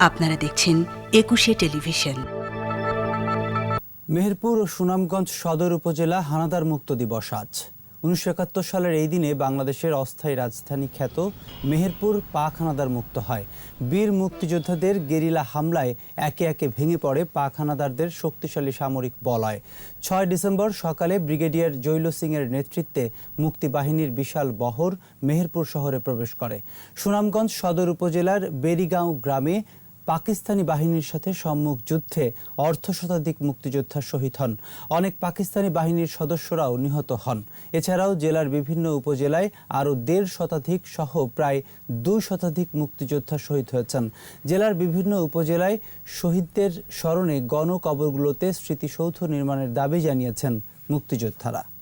আপনারা দেখছেন একুশে টেলিভিশন। মেহেরপুর ও সুনামগঞ্জ সদর উপজেলা হানাদার মুক্ত দিবস আজ। উনিশশো একাত্তর সালের এই দিনে বাংলাদেশের অস্থায়ী রাজধানী খ্যাত মেহেরপুর পাক হানাদার মুক্ত হয়। বীর মুক্তিযোদ্ধাদের গেরিলা হামলায় একে একে ভেঙে পড়ে পাক হানাদারদের শক্তিশালী সামরিক বলয় ছয় ডিসেম্বর সকালে ব্রিগেডিয়ার জৈল সিংয়ের নেতৃত্বে মুক্তিবাহিনীর বিশাল বহর মেহেরপুর শহরে প্রবেশ করে। সুনামগঞ্জ সদর উপজেলার বেরিগাঁও গ্রামে পাকিস্তানি বাহিনীর সাথে সম্মুখ যুদ্ধে অর্ধ শতাধিক মুক্তিযোদ্ধা শহীদ হন। অনেক পাকিস্তানি বাহিনীর সদস্যরাও নিহত হন। এছাড়াও জেলার বিভিন্ন উপজেলায় আরও দেড় শতাধিক সহ প্রায় দুই শতাধিক মুক্তিযোদ্ধা শহীদ হয়েছেন। জেলার বিভিন্ন উপজেলায় শহীদদের স্মরণে গণকবরগুলোতে স্মৃতিসৌধ নির্মাণের দাবি জানিয়েছেন মুক্তিযোদ্ধারা।